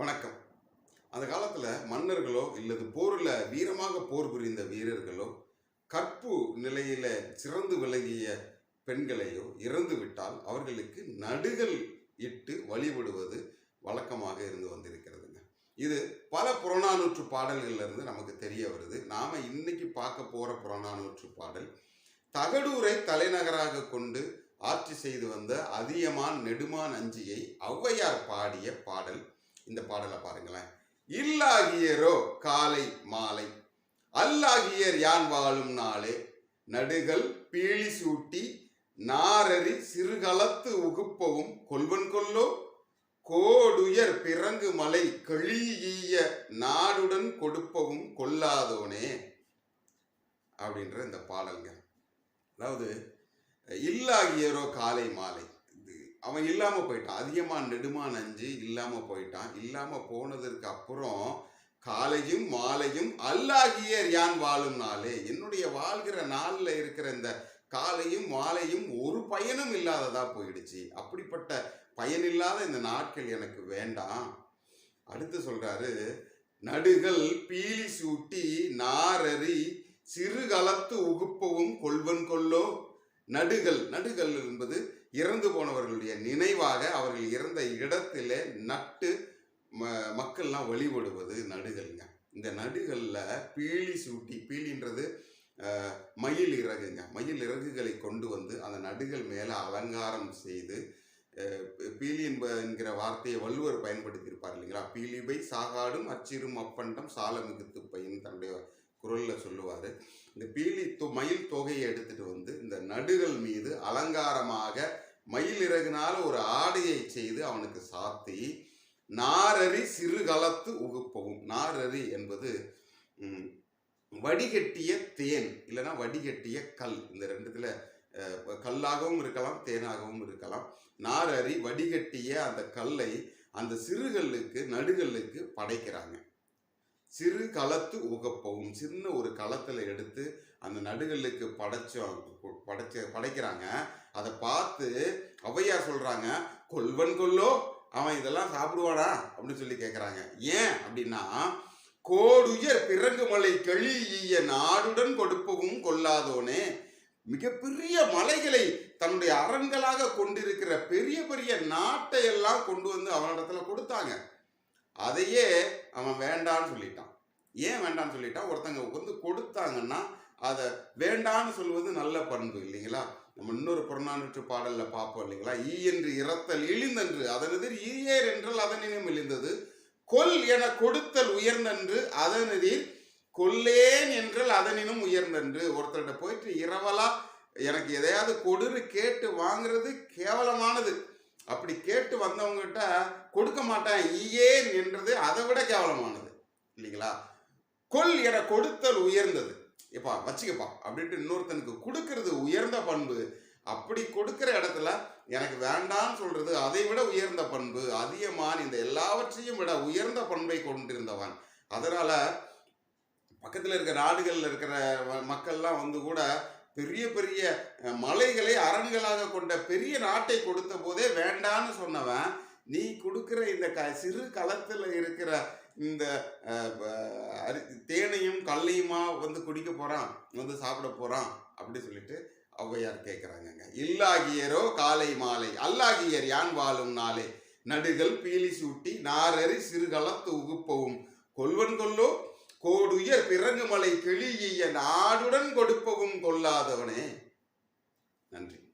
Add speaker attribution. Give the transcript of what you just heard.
Speaker 1: வணக்கம். அந்த காலத்தில் மன்னர்களோ இல்லது போரில் வீரமாக போர் புரிந்த வீரர்களோ கற்பு நிலையில் சிறந்து விளங்கிய பெண்களையோ இறந்து விட்டால் அவர்களுக்கு நடுகள் இட்டு வழிபடுவது வழக்கமாக இருந்து வந்திருக்கிறதுங்க. இது பல புறநானூற்று பாடல்கள்லேருந்து நமக்கு தெரிய வருது. நாம் இன்னைக்கு பார்க்க போகிற புறநானூற்று பாடல் தகடூரை தலைநகராக கொண்டு ஆட்சி செய்து வந்த அதியமான் நெடுமான் அஞ்சியை ஔவையார் பாடிய பாடல் இந்த பாடலை பாருங்களேன். இல்லாகியரோ காலை மாலை அல்லாகியர் யான் வாழும் நாளே? நடுகள் பீழி சூட்டி நாரறி சிறுகளத்து உகுப்பவும் கொல்வன் கொல்லோ? கோடுயர் பிறங்கு மலை கழிய நாடுடன் கொடுப்பவும் கொல்லாதோனே? அப்படின்ற இந்த பாடல்கள். அதாவது இல்லாகியரோ காலை மாலை அவன் இல்லாமல் போயிட்டான். அதிகமாக நெடுமா நஞ்சு இல்லாமல் போயிட்டான். இல்லாமல் போனதற்கு அப்புறம் காலையும் மாலையும் அல்லாகியர் யான் வாழும் நாளே. என்னுடைய வாழ்கிற நாளில் இருக்கிற இந்த காலையும் மாலையும் ஒரு பயனும் இல்லாததா போயிடுச்சு. அப்படிப்பட்ட பயனில்லாத இந்த நாட்கள் எனக்கு வேண்டாம். அடுத்து சொல்றாரு நடுகள் பீலி சூட்டி நாரறி சிறுகலத்து உகுப்பவும் கொள்வன் கொல்லோ. நடுகள் நடுகள் என்பது இறந்து போனவர்களுடைய நினைவாக அவர்கள் இறந்த இடத்திலே நட்டு ம- மக்கள்லாம் வழிபடுவது நடுகள்ங்க. இந்த நடுகளில் பீலி சூட்டி பீலின்றது மயில் இறகுங்க. மயில் இறகுகளை கொண்டு வந்து அந்த நடுகள் மேலே அலங்காரம் செய்து பீலி என்ப என்கிற வார்த்தையை வள்ளுவர் பயன்படுத்தியிருப்பார் இல்லைங்களா? பீலிபை சாகாடும் அச்சிறும் அப்பண்டம் சாலமிகுத்து பையன் தன்னுடைய குரலில் சொல்லுவார். இந்த பீலி தொ- மயில் தொகையை எடுத்துட்டு வந்து இந்த நடுகள் மீது அலங்காரமாக மயில் இறகுனால ஒரு ஆடையை செய்து அவனுக்கு சாத்தி நாரறி சிறுகலத்து உகுப்பவும். நாரறி என்பது வடிகட்டிய தேன் இல்லைன்னா வடிகட்டிய கல். இந்த ரெண்டுத்துல கல்லாகவும் இருக்கலாம் தேனாகவும் இருக்கலாம். நாரறி வடிகட்டிய அந்த கல்லை அந்த சிறுகல்லுக்கு நடுகல்லுக்கு படைக்கிறாங்க. சிறு களத்து உகப்பவும் சின்ன ஒரு களத்தில் எடுத்து அந்த நடுகளுக்கு படைச்சோம் படைச்ச படைக்கிறாங்க. அதை பார்த்து ஔவையார் சொல்கிறாங்க கொல்வன் கொல்லோ அவன் இதெல்லாம் சாப்பிடுவானா அப்படின்னு சொல்லி கேட்குறாங்க ஏன் அப்படின்னா கோடுயர் பிறங்கு மலை கழிய நாடுடன் கொடுப்பவும் கொல்லாதோனே மிகப்பெரிய மலைகளை தன்னுடைய அரண்களாக கொண்டிருக்கிற பெரிய பெரிய நாட்டை எல்லாம் கொண்டு வந்து அவனிடத்துல கொடுத்தாங்க. அதையே அவன் வேண்டான்னு சொல்லிட்டான். ஏன் வேண்டான்னு சொல்லிட்டான் ஒருத்தங்க வந்து கொடுத்தாங்கன்னா அதை வேண்டான்னு சொல்வது நல்ல பண்பு இல்லைங்களா? நம்ம இன்னொரு புறநானூற்று பாடலில் பார்ப்போம் இல்லைங்களா? ஈ என்று இறத்தல் இழிந்தன்று அதனெதிர் ஈயேர் என்றால் அதனினும் இழிந்தது. கொல் என கொடுத்தல் உயர்ந்தன்று அதனெதிர் கொல்லேன் என்றால் அதனினும் உயர்ந்தன்று. ஒருத்தர்கிட்ட போயிட்டு இரவலா எனக்கு எதையாவது கொடுன்னு கேட்டு வாங்குறது கேவலமானது. அப்படி கேட்டு வந்தவங்ககிட்ட கொடுக்க மாட்டேன் ஈயேன் என்றது அதை விட கேவலமானது. இல்லைங்களா? கொல் என கொடுத்தல் உயர்ந்தது. எப்பா வச்சுக்கப்பா அப்படின்ட்டு இன்னொருத்தனுக்கு கொடுக்கறது உயர்ந்த பண்பு. அப்படி கொடுக்குற இடத்துல எனக்கு வேண்டாம்னு சொல்றது அதை விட உயர்ந்த பண்பு. அதிகமான் இந்த எல்லாவற்றையும் விட உயர்ந்த பண்பை கொண்டிருந்தவன். அதனால பக்கத்தில் இருக்கிற நாடுகளில் இருக்கிற ம- மக்கள்லாம் வந்து கூட பெரிய பெரிய மலைகளை அரண்களாக கொண்ட பெரிய நாட்டை கொடுத்த போதே வேண்டான்னு சொன்னவன் நீ கொடுக்குற இந்த க சிறு களத்தில் இருக்கிற இந்த அரி- தேனையும் கல்லையுமா வந்து குடிக்க போகிறான் வந்து சாப்பிட போகிறான் அப்படி சொல்லிட்டு ஔவையார் கேட்குறாங்கங்க இல்லாகியரோ காலை மாலை அல்லாகியர் யான் வாழும் நாளே. நடுகள் பீலி சூட்டி நாரறி சிறுகளத்து உகுப்பவும். கொல்வன் கொல்லோ கோடுயர் பிறகு மலை கிளிய நாடுடன் கொடுப்பவும் கொள்ளாதவனே. நன்றி.